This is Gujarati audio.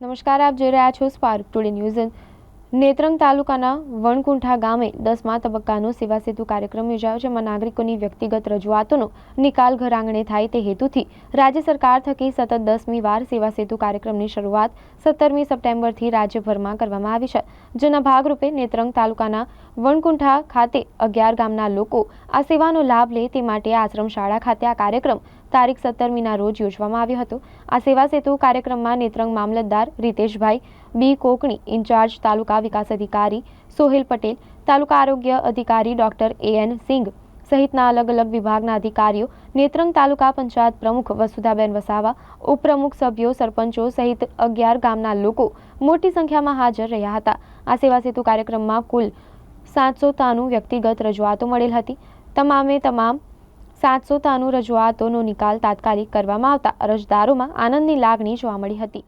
નમસ્કાર, આપ જોઈ રહ્યા છો સ્પાર્ક ટુડે ન્યૂઝ નેત્રંગ તાલુકાના વણકુંઠા ગામે દસમા તબક્કાનો સેવા સેતુ કાર્યક્રમ યોજાયો, જેમાં નાગરિકોની વ્યક્તિગત રજૂઆતોનો નિકાલ ઘર આંગણે થાય તે હેતુથી રાજ્ય સરકાર થકી સતત દસમી વાર સેવા સેતુ કાર્યક્રમની શરૂઆત સત્તરમી સપ્ટેમ્બરથી રાજ્યભરમાં કરવામાં આવી છે. જેના ભાગરૂપે નેત્રંગ તાલુકાના વણકુંઠા ખાતે અગિયાર ગામના લોકો આ સેવાનો લાભ લે તે માટે આશ્રમ શાળા ખાતે આ કાર્યક્રમ તારીખ સત્તરમીના રોજ યોજવામાં આવ્યો હતો. આ સેવા સેતુ કાર્યક્રમમાં નેત્રંગ મામલતદાર રીતેશભાઈ બી કોકણી, ઇન્ચાર્જ તાલુકા વિકાસ અધિકારી સોહેલ પટેલ, તાલુકા આરોગ્ય અધિકારી ડોક્ટર એ એન સિંઘ સહિતના અલગ અલગ વિભાગના અધિકારીઓ, નેત્રંગ તાલુકા પંચાયત પ્રમુખ વસુધાબેન વસાવા, ઉપપ્રમુખ સભ્યો, સરપંચો સહિત અગિયાર ગામના લોકો મોટી સંખ્યામાં હાજર રહ્યા હતા. આ સેવા સેતુ કાર્યક્રમમાં કુલ સાતસો તાનું વ્યક્તિગત રજૂઆતો મળેલ હતી. તમામે તમામ સાતસો તાનું રજૂઆતોનો નિકાલ તાત્કાલિક કરવામાં આવતા અરજદારોમાં આનંદની લાગણી જોવા મળી હતી.